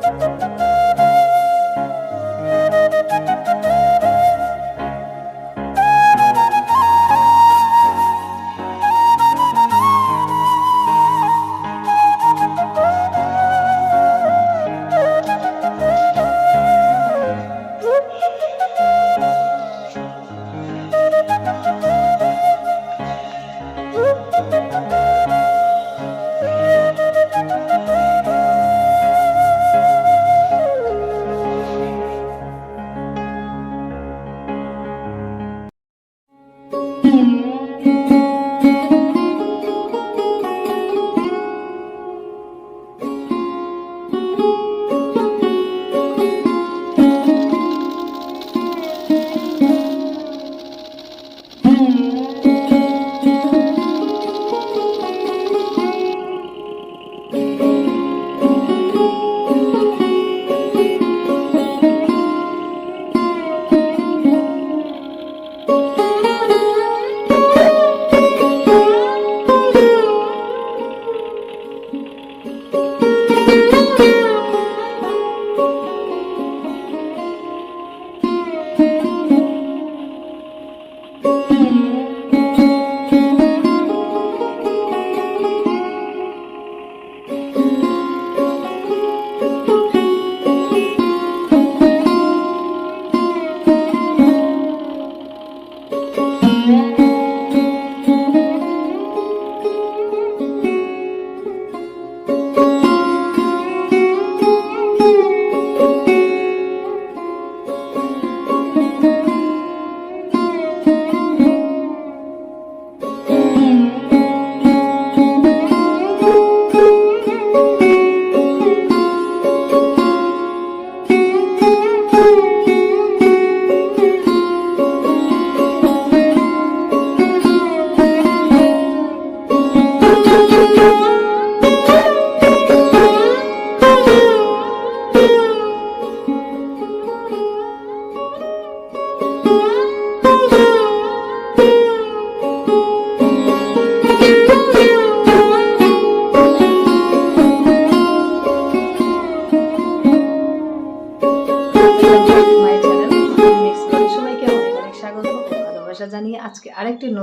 Música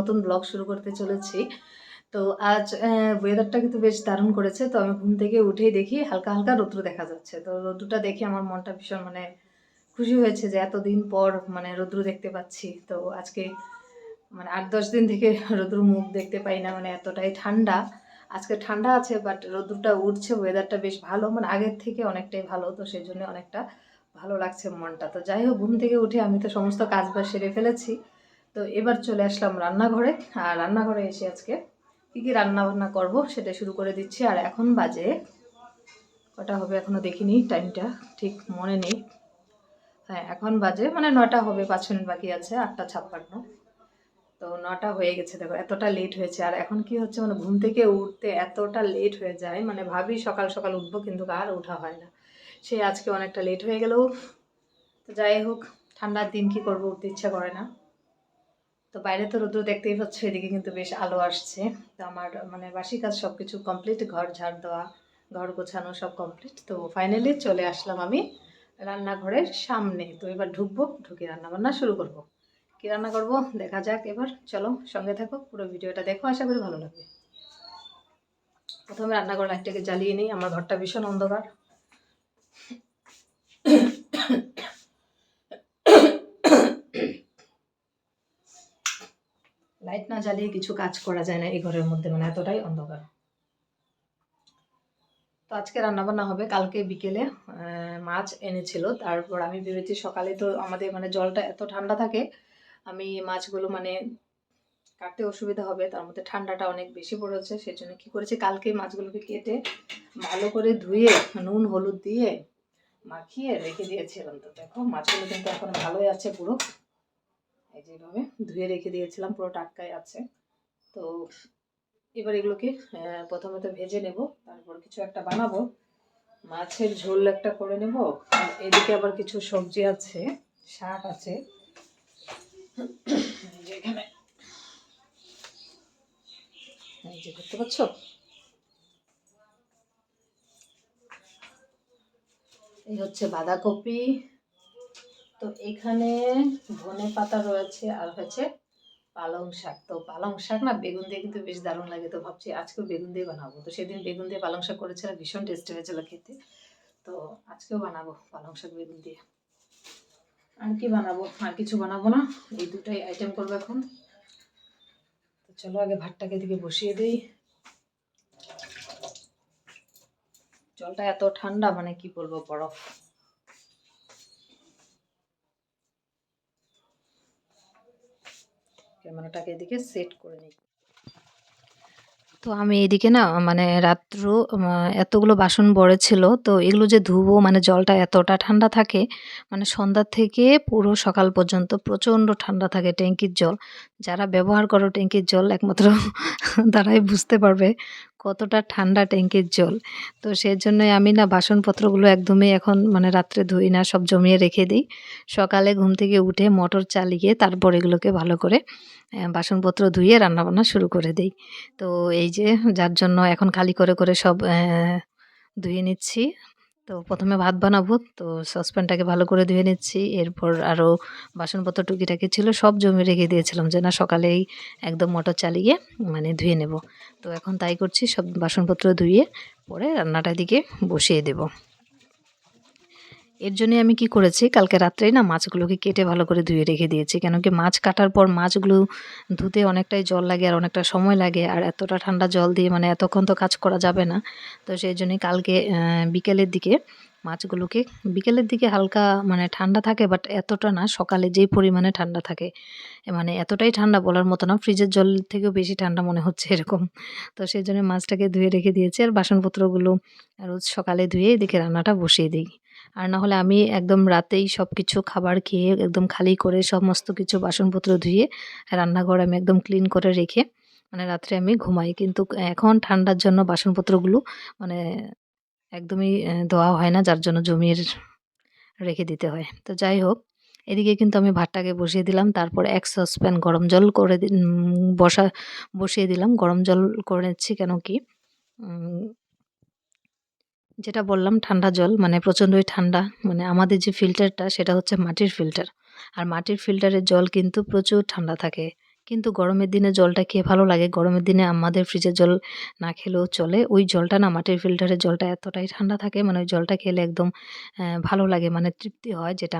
নতুন ব্লগ শুরু করতে চলেছি। তো আজ ওয়েদারটা কিন্তু বেশ দারুণ করেছে। তো আমি ঘুম থেকে উঠেই দেখি হালকা হালকা রৌদ্র দেখা যাচ্ছে। তো রৌদ্রটা দেখে আমার মনটা ভীষণ মানে খুশি হয়েছে যে এতদিন পর মানে রৌদ্র দেখতে পাচ্ছি। তো আজকে মানে আট দশ দিন থেকে রৌদ্র মুখ দেখতে পাই না মানে এতটাই ঠান্ডা। আজকে ঠান্ডা আছে বাট রৌদ্রটা উঠছে ওয়েদারটা বেশ ভালো মানে আগের থেকে অনেকটাই ভালো। তো সেই জন্য অনেকটা ভালো লাগছে মনটা। তো যাই হোক, ঘুম থেকে উঠে আমি তো সমস্ত কাজ বাজ সেরে ফেলেছি। তো এবার চলে আসলাম রান্নাঘরে। আর রান্নাঘরে এসে আজকে কী কী রান্না বান্না করব সেটা শুরু করে দিচ্ছি। আর এখন বাজে কটা হবে এখনও দেখিনি, টাইমটা ঠিক মনে নেই। হ্যাঁ এখন বাজে মানে নটা হবে, পাঁচ মিনিট বাকি আছে, আটটা ছাপ্পান্ন। তো নটা হয়ে গেছে, দেখো, এতটা লেট হয়েছে। আর এখন কি হচ্ছে মানে ঘুম থেকে উঠতে এতটা লেট হয়ে যায় মানে ভাবি সকাল সকাল উঠবো কিন্তু আর ওঠা হয় না। সে আজকে অনেকটা লেট হয়ে গেলেও তো যাই হোক, ঠান্ডার দিন কি করব উঠতে ইচ্ছা করে না। তো বাইরে তো রোদ্র দেখতেই পাচ্ছ, এদিকে কিন্তু বেশ আলো আসছে। তো আমার মানে বাসি কাজ সব কিছু কমপ্লিট ঘর ঝাড় দেওয়া, ঘর গোছানো সব কমপ্লিট তো ফাইনালি চলে আসলাম আমি রান্নাঘরের সামনে। তো এবার ঢুকবো, ঢুকে রান্নাবান্না শুরু করব। কী রান্না করব? দেখা যাক এবার। চলো, সঙ্গে থাকো, পুরো ভিডিওটা দেখো, আশা করি ভালো লাগবে। প্রথমে রান্নাঘর লাইটটাকে জ্বালিয়ে নিই, আমার ঘরটা ভীষণ অন্ধকার। লাইট না জ্বালিয়ে কিছু কাজ করা যায় না এই ঘরের মধ্যে মানে এতটাই অন্ধকার। তো আজকে রান্নাবান্না হবে, কালকে বিকেলে মাছ এনেছিল। তারপর আমি ভেবেছি সকালে তো আমাদের মানে জলটা এত ঠান্ডা থাকে, আমি মাছগুলো মানে কাটতে অসুবিধা হবে, তার মধ্যে ঠান্ডাটা অনেক বেশি পড়েছে সেই জন্য কী করেছি, কালকে মাছগুলোকে কেটে ভালো করে ধুয়ে, নুন, হলুদ দিয়ে মাখিয়ে রেখে দিয়েছিলাম তো দেখো, মাছগুলো কিন্তু এখন ভালোই আছে পুরো। এই যেভাবে ধুয়ে রেখে দিয়েছিলাম, পুরো টাটকাই আছে। তো এবার এগুলোকে প্রথমে তো ভেজে নেব, তারপর কিছু একটা বানাবো। মাছের ঝোল একটা করে নেব। আর এদিকে আবার কিছু সবজি আছে, শাক আছে। এই যে দেখতে পাচ্ছ? এই হচ্ছে বাঁধাকপি তো এখানে ধনে পাতা রয়েছে আর হচ্ছে পালং শাক। তো পালং শাক না বেগুন দিয়ে কিন্তু বেশ দারুণ লাগে। তো ভাবছি আজকেও বেগুন দিয়ে বানাবো। তো সেদিন বেগুন দিয়ে পালং শাক করেছিলাম ভীষণ টেস্টি হয়েছিল খেতে। তো আজকেও বানাবো পালং শাক বেগুন দিয়ে। আর কি বানাবো? আর কিছু বানাবো না? এই দুটাই আইটেম করব এখন। তো চলো আগে ভাতটাকে দিকে বসিয়ে দিই। জলটা এত ঠান্ডা মানে কি বলব বরফ। ক্যামেরাটাকে এদিকে সেট করে নিই। তো আমি এদিকে না মানে রাত্র এতগুলো বাসন বড়ে ছিল, তো এগুলো যে ধুবো মানে জলটা এতটা ঠান্ডা থাকে মানে সন্ধ্যা থেকে পুরো সকাল পর্যন্ত প্রচণ্ড ঠান্ডা থাকে ট্যাঙ্কির জল। যারা ব্যবহার করো ট্যাঙ্কির জল, একমাত্র তারাই বুঝতে পারবে কতটা ঠান্ডা ট্যাঙ্কের জল। তো সেই জন্যই আমি না বাসনপত্রগুলো একদমই এখন মানে রাত্রে ধুই না, সব জমিয়ে রেখে দিই। সকালে ঘুম থেকে উঠে মোটর চালিয়ে তারপর এগুলোকে ভালো করে বাসনপত্র ধুয়ে রান্নাবান্না শুরু করে দিই। তো এই যে যার জন্য এখন খালি করে করে সব ধুয়ে নিচ্ছি। তো প্রথমে ভাত বানাবো। তো সসপ্যানটাকে ভালো করে ধুয়ে নিচ্ছি। এরপর আরও বাসনপত্র টুকিটাকি ছিল, সব জমি রেখে দিয়েছিলাম যে না, সকালেই একদম মোটর চালিয়ে মানে ধুয়ে নেব। তো এখন তাই করছি, সব বাসনপত্র ধুয়ে পরে রান্নাটা দিকে বসিয়ে দেবো। এর জন্যে আমি কি করেছি? কালকে রাত্রেই না মাছগুলোকে কেটে ভালো করে ধুয়ে রেখে দিয়েছি। কেন কি মাছ কাটার পর মাছগুলো ধুতে অনেকটাই জল লাগে আর অনেকটা সময় লাগে। আর এতটা ঠান্ডা জল দিয়ে মানে এতক্ষণ তো কাজ করা যাবে না। তো সেই জন্যই কালকে বিকেলের দিকে মাছগুলোকে, বিকেলের দিকে হালকা মানে ঠান্ডা থাকে বাট এতটা না সকালে যেই পরিমাণে ঠান্ডা থাকে মানে এতটাই ঠান্ডা বলার মতো না, ফ্রিজের জল থেকেও বেশি ঠান্ডা মনে হচ্ছে এরকম। তো সেই জন্য মাছটাকে ধুয়ে রেখে দিয়েছি আর বাসনপত্রগুলো রোজ সকালে ধুয়ে এদিকে রান্নাটা বসিয়ে দিই। আর না হলে আমি একদম রাতেই সব কিছু খাবার খেয়ে একদম খালি করে সমস্ত কিছু বাসনপত্র ধুয়ে রান্নাঘর আমি একদম ক্লিন করে রেখে মানে রাত্রে আমি ঘুমাই। কিন্তু এখন ঠান্ডার জন্য বাসনপত্রগুলো মানে একদমই ধোয়া হয় না, যার জন্য জমির রেখে দিতে হয়। তো যাই হোক, এদিকে কিন্তু আমি ভাতটাকে বসিয়ে দিলাম, তারপর এক সসপ্যান গরম জল করে বসা, বসিয়ে দিলাম। গরম জল করে নিচ্ছি কেন কি যেটা বললাম ঠান্ডা জল মানে প্রচণ্ডই ঠান্ডা মানে আমাদের যে ফিল্টারটা সেটা হচ্ছে মাটির ফিল্টার আর মাটির ফিল্টারের জল কিন্তু প্রচুর ঠান্ডা থাকে। কিন্তু গরমের দিনে জলটা খেয়ে ভালো লাগে। গরমের দিনে আমাদের ফ্রিজের জল না খেলেও চলে। ওই জলটা না, মাটির ফিল্টারের জলটা এতটাই ঠান্ডা থাকে মানে ওই জলটা খেলে একদম ভালো লাগে মানে তৃপ্তি হয় যেটা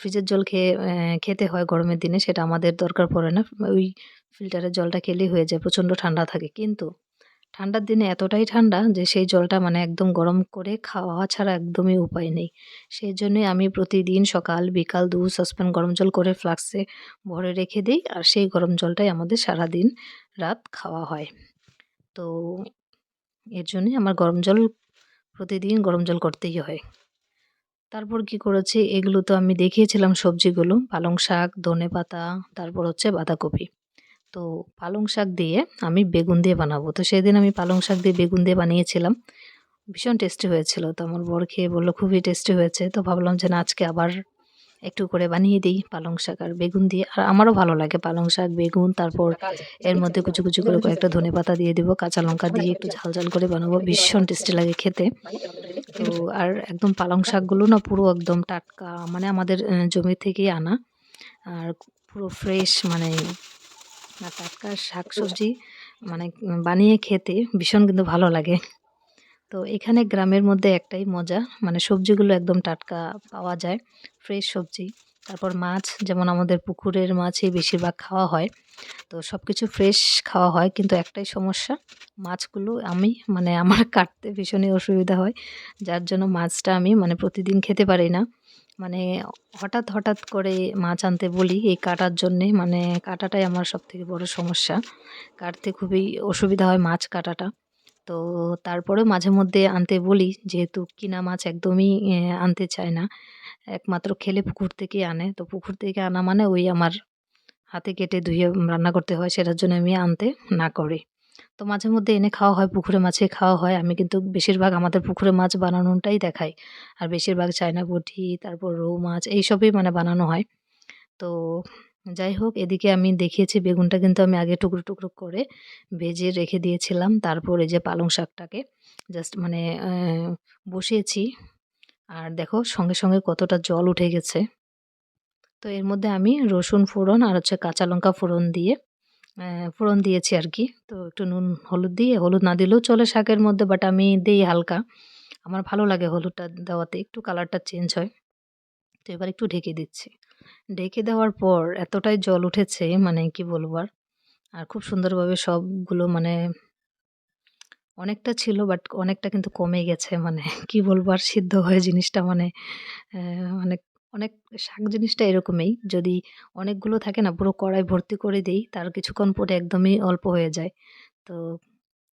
ফ্রিজের জল খেয়ে খেতে হয় গরমের দিনে, সেটা আমাদের দরকার পড়ে না। ওই ফিল্টারের জলটা খেলেই হয়ে যায়, প্রচণ্ড ঠান্ডা থাকে। কিন্তু ঠান্ডার দিনে এতটাই ঠান্ডা যে সেই জলটা মানে একদম গরম করে খাওয়া ছাড়া একদমই উপায় নেই। সেই জন্যই আমি প্রতিদিন সকাল, বিকাল দু সসপ্যান গরম জল করে ফ্লাক্সে ভরে রেখে দিই আর সেই গরম জলটাই আমাদের সারাদিন রাত খাওয়া হয়। তো এর জন্যই আমার গরম জল প্রতিদিন গরম জল করতেই হয়। তারপর কি করেছি? এগুলো তো আমি দেখিয়েছিলাম সবজিগুলো, পালং শাক ধনে পাতা তারপর হচ্ছে বাঁধাকপি। তো পালং শাক দিয়ে আমি বেগুন দিয়ে বানাবো। তো সেদিন আমি পালং শাক দিয়ে বেগুন দিয়ে বানিয়েছিলাম। ভীষণ টেস্টি হয়েছিল। তো আমার বর খেয়ে বলল খুবই টেস্টি হয়েছে। তো ভাবলাম যে না আজকে আবার একটু করে বানিয়ে দিই পালং শাক আর বেগুন দিয়ে। আর আমারও ভালো লাগে পালং শাক বেগুন তারপর এর মধ্যে কুচু কুচু করে কয়েকটা ধনে পাতা দিয়ে দিব কাঁচা লঙ্কা দিয়ে একটু ঝাল ঝাল করে বানাবো। ভীষণ টেস্টি লাগে খেতে। তো আর একদম পালং শাকগুলো না পুরো একদম টাটকা মানে আমাদের জমি থেকেই আনা। আর পুরো ফ্রেশ মানে আর টাটকা শাকসবজি মানে বানিয়ে খেতে ভীষণ কিন্তু ভালো লাগে। তো এখানে গ্রামের মধ্যে একটাই মজা মানে সবজিগুলো একদম টাটকা পাওয়া যায় ফ্রেশ সবজি। তারপর মাছ, যেমন আমাদের পুকুরের মাছই বেশিরভাগ খাওয়া হয়। তো সব কিছু ফ্রেশ খাওয়া হয়, কিন্তু একটাই সমস্যা, মাছগুলো আমি মানে আমার কাটতে ভীষণই অসুবিধা হয়। যার জন্য মাছটা আমি মানে প্রতিদিন খেতে পারি না। মানে হঠাৎ হঠাৎ করে মাছ আনতে বলি এই কাটার জন্যে। মানে কাটাটাই আমার সব থেকে বড় সমস্যা। কাটতে খুবই অসুবিধা হয় মাছ কাটাটা। তো তারপরেও মাঝে মধ্যে আনতে বলি, যেহেতু কিনা মাছ একদমই আনতে চায় না। একমাত্র খেলে পুকুর থেকে আনে। তো পুকুর থেকে আনা মানে ওই আমার হাতে কেটে ধুয়ে রান্না করতে হয়, সেটার জন্য আমি আনতে না করি। তো মাঝে মধ্যে এনে খাওয়া হয়, পুকুরে মাছে খাওয়া হয়। আমি কিন্তু বেশিরভাগ আমাদের পুকুরে মাছ বানানোটাই দেখাই। আর বেশিরভাগ চায়না পুঁটি তারপর রৌ মাছ, এইসবই মানে বানানো হয়। তো যাই হোক, এদিকে আমি দেখিয়েছি বেগুনটা কিন্তু আমি আগে টুকরো টুকরো করে ভেজে রেখে দিয়েছিলাম। তারপর এই যে পালং শাকটাকে জাস্ট মানে বসিয়েছি। আর দেখো, সঙ্গে সঙ্গে কতটা জল উঠে গেছে। তো এর মধ্যে আমি রসুন ফোড়ন আর হচ্ছে কাঁচা লঙ্কা ফোড়ন দিয়ে ফোড়ন দিয়েছি আর কি। তো একটু নুন, হলুদ দিয়ে, হলুদ না দিলেও চলে শাকের মধ্যে বাট আমি দিই হালকা। আমার ভালো লাগে হলুদটা দেওয়াতে, একটু কালারটা চেঞ্জ হয়। তো এবার একটু ঢেকে দিচ্ছি। ঢেকে দেওয়ার পর এতটাই জল উঠেছে মানে কি বলব আর। আর খুব সুন্দরভাবে সবগুলো মানে অনেকটা ছিল বাট অনেকটা কিন্তু কমে গেছে মানে কি বলব আর, সিদ্ধ হয়ে জিনিসটা মানে অনেক অনেক শাক জিনিসটা এরকমই। যদি অনেকগুলো থাকে না, পুরো কড়াই ভর্তি করে দিই, তার কিছুক্ষণ পরে একদমই অল্প হয়ে যায়। তো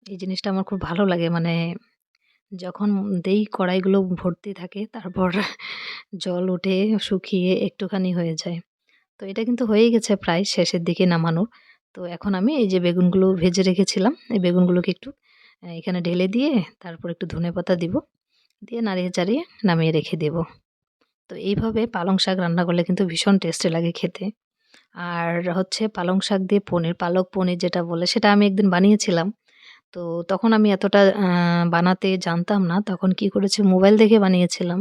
এই জিনিসটা আমার খুব ভালো লাগে। মানে যখন দেই কড়াইগুলো ভর্তি থাকে, তারপর জল উঠে শুকিয়ে একটুখানি হয়ে যায়। তো এটা কিন্তু হয়েই গেছে প্রায় শেষের দিকে নামানোর। তো এখন আমি এই যে বেগুনগুলো ভেজে রেখেছিলাম, এই বেগুনগুলোকে একটু এখানে ঢেলে দিয়ে তারপর একটু ধনে পাতা দিব, দিয়ে নাড়িয়ে চাড়িয়ে নামিয়ে রেখে দেব। তো এইভাবে পালং শাক রান্না করলে কিন্তু ভীষণ টেস্টি লাগে খেতে। আর হচ্ছে পালং শাক দিয়ে পনির, পালক পনির যেটা বলে সেটা আমি একদিন বানিয়েছিলাম। তো তখন আমি এতটা বানাতে জানতাম না। তখন কি করেছি, মোবাইল দেখে বানিয়েছিলাম।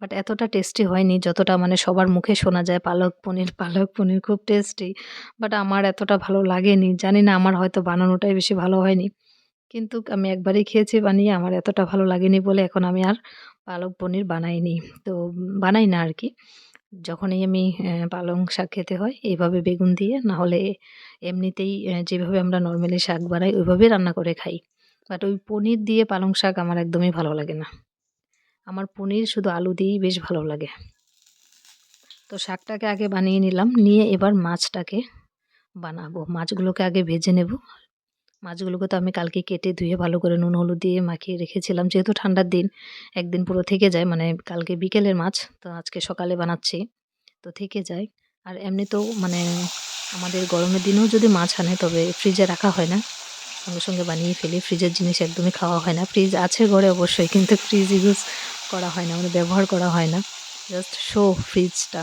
বাট এতটা টেস্টি হয়নি যতটা মানে সবার মুখে শোনা যায়, পালক পনির পালক পনির খুব টেস্টি বাট আমার এতটা ভালো লাগেনি। জানি না আমার হয়তো বানানোটাই বেশি ভালো হয়নি। কিন্তু আমি একবারই খেয়েছি বানিয়ে, আমার এতটা ভালো লাগেনি বলে এখন আমি আর পালক পনির বানাইনি। তো বানাই না আর কি যখনই আমি পালং শাক খেতে হয়, এইভাবে বেগুন দিয়ে না হলে এমনিতেই যেভাবে আমরা নর্মালি শাক বানাই, ওইভাবেই রান্না করে খাই। বাট ওই পনির দিয়ে পালং শাক আমার একদমই ভালো লাগে না। আমার পনির শুধু আলু দিয়েই বেশ ভালো লাগে। তো শাকটাকে আগে বানিয়ে নিলাম, নিয়ে এবার মাছটাকে বানাবো। মাছগুলোকে আগে ভেজে নেব। মাছগুলোকে তো আমি কালকে কেটে ধুয়ে ভালো করে নুন, হলুদ দিয়ে মাখিয়ে রেখেছিলাম। যেহেতু ঠান্ডার দিন, একদিন পুরো থেকে যায় মানে কালকে বিকেলের মাছ, তো আজকে সকালে বানাচ্ছি। তো থেকে যায়। আর এমনি তো মানে আমাদের গরমের দিনেও যদি মাছ আনে, তবে ফ্রিজে রাখা হয় না। সঙ্গে সঙ্গে বানিয়ে ফেলি। ফ্রিজের জিনিস একদমই খাওয়া হয় না। ফ্রিজ আছে ঘরে অবশ্যই, কিন্তু ফ্রিজ ইউজ করা হয় না মানে ব্যবহার করা হয় না। জাস্ট শো ফ্রিজটা।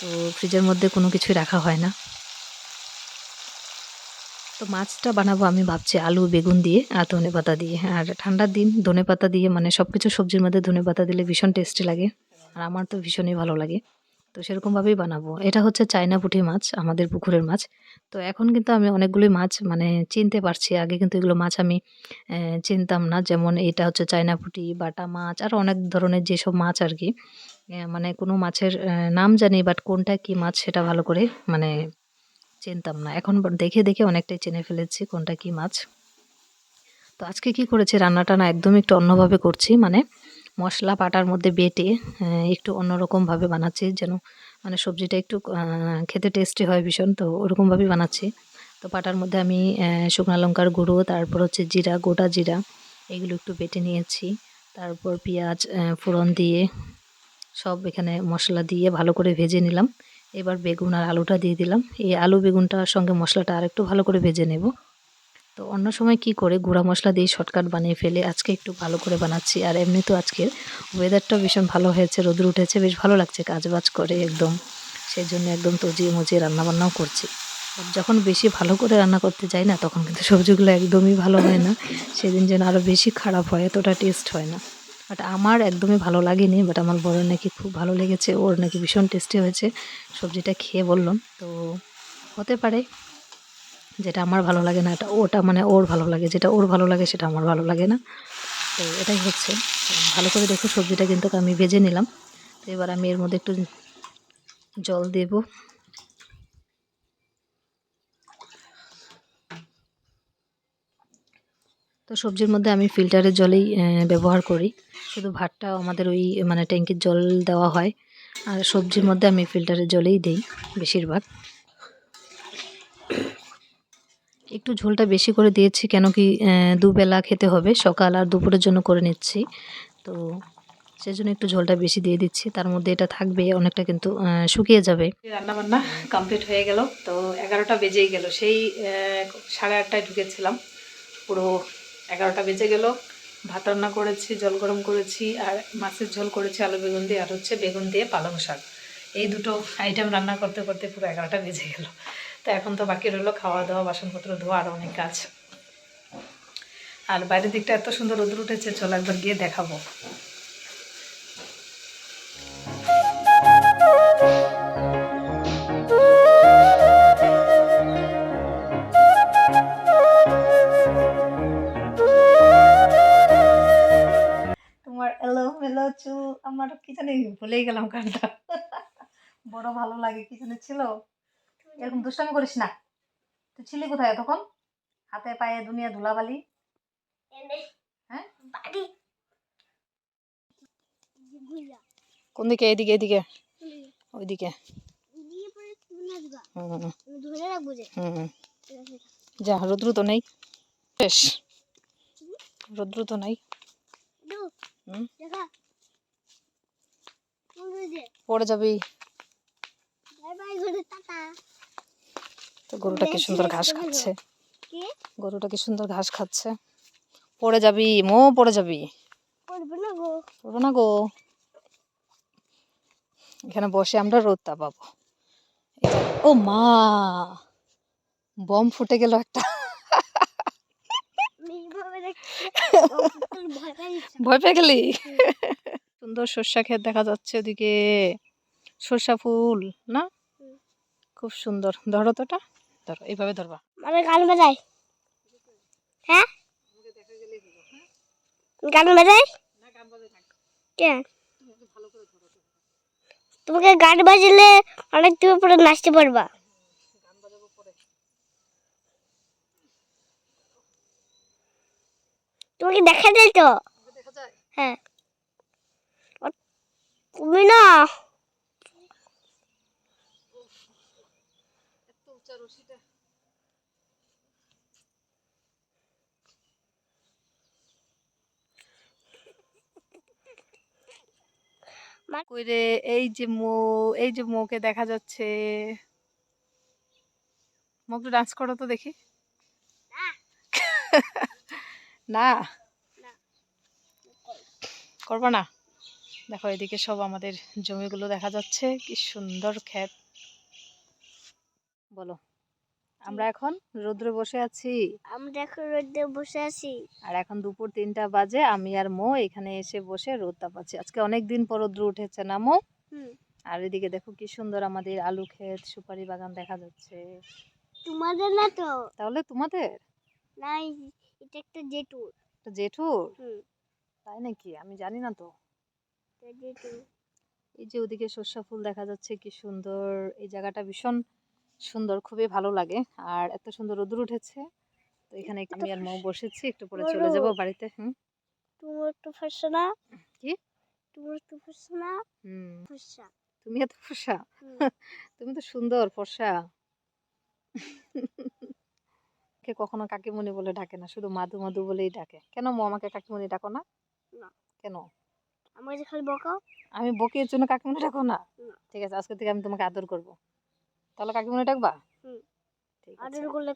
তো ফ্রিজের মধ্যে কোনো কিছুই রাখা হয় না। তো মাছটা বানাবো আমি ভাবছি আলু, বেগুন দিয়ে আর ধনে পাতা দিয়ে। আর ঠান্ডার দিন ধনে পাতা দিয়ে মানে সব কিছু সবজির মধ্যে ধনে পাতা দিলে ভীষণ টেস্টি লাগে। আর আমার তো ভীষণই ভালো লাগে। তো সেরকমভাবেই বানাবো। এটা হচ্ছে চায়না পুঁটি মাছ, আমাদের পুকুরের মাছ। তো এখন কিন্তু আমি অনেকগুলোই মাছ মানে চিনতে পারছি। আগে কিন্তু এগুলো মাছ আমি চিনতাম না। যেমন এটা হচ্ছে চায়না পুঁটি, বাটা মাছ আর অনেক ধরনের যেসব মাছ আর কি। মানে কোনো মাছের নাম জানি বাট কোনটা কি মাছ সেটা ভালো করে মানে চিনতাম না। এখন দেখে দেখে অনেকটাই চিনে ফেলেছি কোনটা কি মাছ। তো আজকে কি করেছি? রান্নাটা না একদম একটু অন্যভাবে করছি। মানে মশলা পাটার মধ্যে বেটে আহ, একটু অন্যরকমভাবে বানাচ্ছি যেন মানে সবজিটা একটু খেতে টেস্টি হয় ভীষণ তো ওরকমভাবেই বানাচ্ছি। তো পাটার মধ্যে আমি শুকনো লঙ্কার গুঁড়ো তারপর হচ্ছে জিরা গোটা জিরা এগুলো একটু বেটে নিয়েছি। তারপর পেঁয়াজ ফোড়ন দিয়ে সব এখানে মশলা দিয়ে ভালো করে ভেজে নিলাম। এবার বেগুন আর আলুটা দিয়ে দিলাম। এই আলু বেগুনটার সঙ্গে মশলাটা আর একটু ভালো করে ভেজে নেব। তো অন্য সময় কি করে গুঁড়া মশলা দিয়ে শর্টকাট বানিয়ে ফেলে, আজকে একটু ভালো করে বানাচ্ছি। আর এমনি তো আজকের ওয়েদারটাও ভীষণ ভালো হয়েছে, রোদ্র উঠেছে, বেশ ভালো লাগছে কাজ বাজ করে একদম। সেই জন্য একদম তজিয়ে মজিয়ে রান্নাবান্নাও করছি। যখন বেশি ভালো করে রান্না করতে যাই না, তখন কিন্তু সবজিগুলো একদমই ভালো হয় না। সেদিন যেন আরও বেশি খারাপ হয়, এতটা টেস্ট হয় না। বাট আমার একদমই ভালো লাগেনি, বাট আমার বড় নাকি খুব ভালো লেগেছে, ওর নাকি ভীষণ টেস্টি হয়েছে, সবজিটা খেয়ে বললাম। তো হতে পারে যেটা আমার ভালো লাগে না, এটা ওটা মানে ওর ভালো লাগে, যেটা ওর ভালো লাগে সেটা আমার ভালো লাগে না। তো এটাই হচ্ছে। ভালো করে দেখো সবজিটা কিন্তু আমি ভেজে নিলাম। তো এবার আমি এর মধ্যে একটু জল দেব। তো সবজির মধ্যে আমি ফিল্টারের জলেই ব্যবহার করি। শুধু ভাতটা আমাদের ওই মানে ট্যাঙ্কির জল দেওয়া হয়। আর সবজির মধ্যে আমি ফিল্টারের জলেই দিই বেশিরভাগ। একটু ঝোলটা বেশি করে দিয়েছি, কেন কি দুবেলা খেতে হবে। সকাল আর দুপুরের জন্য করে নিচ্ছি। তো সেজন্য একটু ঝোলটা বেশি দিয়ে দিচ্ছি। তার মধ্যে এটা থাকবে, অনেকটা কিন্তু শুকিয়ে যাবে। রান্না বান্না কমপ্লিট হয়ে গেল। তো এগারোটা বেজেই গেল। সেই সাড়ে আটটায় ঢুকেছিলাম। পুরো এগারোটা বেজে গেল। ভাত রান্না করেছি, জল গরম করেছি, আর মাছের ঝোল করেছি আলু, বেগুন দিয়ে, আর হচ্ছে বেগুন দিয়ে পালং শাক। এই দুটো আইটেম রান্না করতে করতে পুরো এগারোটা বেজে গেল। তো এখন তো বাকি রইল খাওয়া দাওয়া, বাসনপত্র ধোয়া, আর অনেক কাজ। আর বাইরের দিকটা এত সুন্দর রোদ্র উঠেছে, চলো একবার গিয়ে দেখাবো। মেলো আমার কি জানি ভুলেই গেলাম গানটা। বড় ভালো লাগে কি জানি ছিল? এরকম দুষ্টামি করিস না। তুই ছিলি কোথায় তখন হাতে পায়ে দুনিয়া ধুলাবালি। হ্যাঁ? কোন দিকে? এদিকে এদিকে। ওইদিকে। যা। রৌদ্র তো নেই। বেশ। রৌদ্র তো নাই। হুম। পড়ে যাবি। তো গরুটা কি সুন্দর ঘাস খাচ্ছে। গরুটা কি সুন্দর ঘাস খাচ্ছে। পড়ে যাবি মো পড়ে যাবি। পড়ব না গো। এখানে বসে আমরা রোদটা পাবো। এটা- ও মা! বম ফুটে গেল একটা। ভয় পেয়ে গেলি? সুন্দর সর্ষা ক্ষেত দেখা যাচ্ছে ওদিকে সর্ষা ফুল না? খুব সুন্দর। ধরো তোটা ধরো এইভাবে ধরবা। মানে গান বাজাই। হ্যাঁ? গান বাজাই? কেন তোমাকে গান বাজালে অনেক তুমি পুরো নাচতে পারবা। তোমাকে দেখা যায় তো? হ্যাঁ। তুমি না কইরে এই যে মো এই যে মোকে দেখা যাচ্ছে। মো একটু ডান্স করো তো দেখি। না। করব না? দেখো এদিকে সব আমাদের জমিগুলো দেখা যাচ্ছে। কি সুন্দর ক্ষেত। বলো আমরা এখন রোদ্রে বসে আছি। আমরা এখন রোদে বসে আছি। আর এখন দুপুর তিনটা বাজে আমি আর মো এখানে এসে বসে রোদ তাপাচ্ছি। আজকে অনেক দিন পর রোদ্র উঠেছে না মো? আর এদিকে দেখো কি সুন্দর আমাদের আলু ক্ষেত সুপারি বাগান দেখা যাচ্ছে। তোমাদের না তো? তাহলে তোমাদের? না এটা একটা জেঠুর। তো জেঠুর? তাই নাকি? আমি জানি না তো। এটা এই যে ওদিকে সর্ষা ফুল দেখা যাচ্ছে কি সুন্দর। এই জায়গাটা ভীষণ সুন্দর খুবই ভালো লাগে। আর এত সুন্দর রোদুর উঠেছে। তো এখানে একটু আমি আর মৌ বসেছি একটু পরে চলে যাব বাড়িতে হুম। তোমার একটু ফর্সা না? কি? তোমার একটু ফর্সা না? হুম। ফর্সা। তুমি এত ফর্সা। তুমি তো সুন্দর ফর্সা। কে কখনো কাকিমণি বলে ডাকে না শুধু মাধু মাধু বলেই ডাকে। কেন মো আমাকে কাকিমণি ডাকো না? না। কেন? আমার যে খালি বকাও। আমি বকি এর জন্য কাকিমণি ডাকো না। ঠিক আছে আজকে থেকে আমি তোমাকে আদর করব। তাহলে কাকিমণি ডাকবা? আদর করলে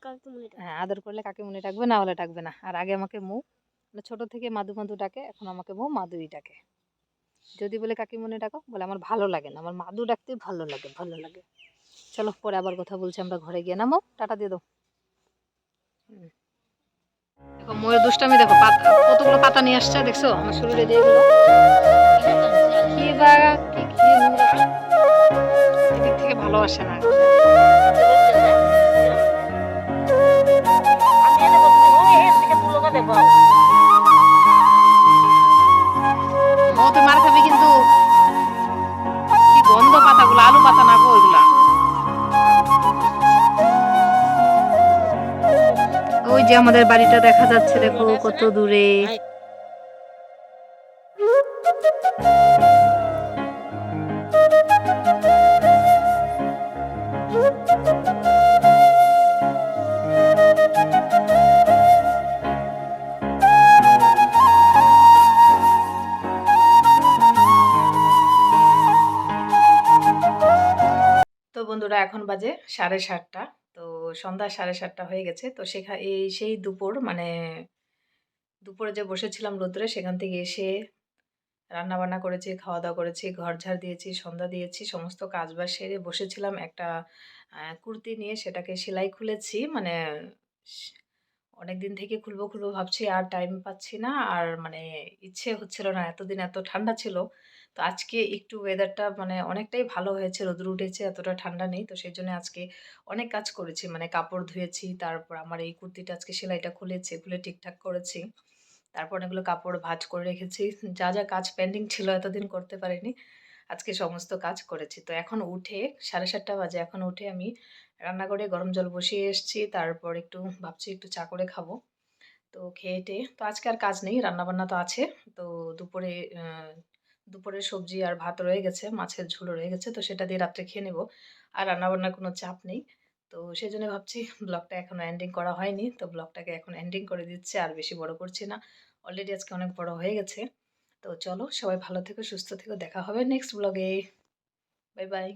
হ্যাঁ আদর করলে কাকিমণি ডাকবে না হলে ডাকবে না। আর আগে আমাকে মু মানে ছোট থেকে মাদু মাদু ডাকে এখন আমাকে মৌ মাদুই ডাকে। যদি বলে কাকিমণি ডাকো বলে আমার ভালো লাগে না। আমার মাদু ডাকতে ভালো লাগে ভালো লাগে। চলো পরে আবার কথা বলছি আমরা ঘরে গিয়ে নামো। টাটা দিয়ে দাও। হুম। দেখো, ময়ের দুষ্টামি, দেখো, পাতা, কতগুলো পাতা নিয়ে আসছে, দেখছ? আমার শরীরে দিয়ে থেকে ভালোবাসে না। মার খাবি কিন্তু। কি গন্ধ পাতাগুলো, আলু পাতা না গো ওইগুলা যে আমাদের বাড়িটা দেখা যাচ্ছে দেখো কত দূরে। তো বন্ধুরা এখন বাজে সাড়ে সাতটা। সন্ধ্যা সাড়ে সাতটা হয়ে গেছে। তো সেখা, এই সেই দুপুর মানে দুপুরে যে বসেছিলাম রোদ্রে, সেখান থেকে এসে রান্না বান্না করেছি খাওয়া দাওয়া করেছি, ঘর ঝাড় দিয়েছি, সন্ধ্যা দিয়েছি, সমস্ত কাজ বাজ সেরে বসেছিলাম একটা কুর্তি নিয়ে, সেটাকে সেলাই খুলেছি। মানে অনেক দিন থেকে খুলবো খুলবো ভাবছি, আর টাইম পাচ্ছি না, আর মানে ইচ্ছে হচ্ছিল না, এতদিন এত ঠান্ডা ছিল তো আজকে একটু ওয়েদারটা মানে অনেকটাই ভালো হয়েছে। রোদ্র উঠেছে, এতটা ঠান্ডা নেই। তো সেই জন্য আজকে অনেক কাজ করেছি। মানে কাপড় ধুয়েছি, তারপর আমার এই কুর্তিটা আজকে সেলাইটা খুলেছি খুলে ঠিকঠাক করেছি। তারপর অনেকগুলো কাপড় ভাজ করে রেখেছি। যা যা কাজ পেন্ডিং ছিল, এতদিন করতে পারিনি। আজকে সমস্ত কাজ করেছি। তো এখন উঠে সাড়ে সাতটা বাজে, এখন উঠে আমি রান্নাঘরে গরম জল বসিয়ে এসেছি। তারপর একটু ভাবছি একটু চা করে খাব। তো খেয়ে টেয়ে, তো আজকে আর কাজ নেই, রান্নাবান্না তো আছে। তো দুপুরে দুপুরের সবজি আর ভাত রয়ে গেছে, মাছের ঝুলো রয়ে গেছে, তো সেটা দিয়ে রাত্রে খেয়ে নেব। আর রান্নাবান্নার কোনো চাপ নেই। তো সেই জন্য ভাবছি ব্লগটা এখনও এন্ডিং করা হয়নি, তো ব্লগটাকে এখন এন্ডিং করে দিচ্ছে, আর বেশি বড় করছি না। অলরেডি আজকে অনেক বড় হয়ে গেছে। তো চলো সবাই ভালো থেকো, সুস্থ থেকো, দেখা হবে নেক্সট ব্লগে বাই বাই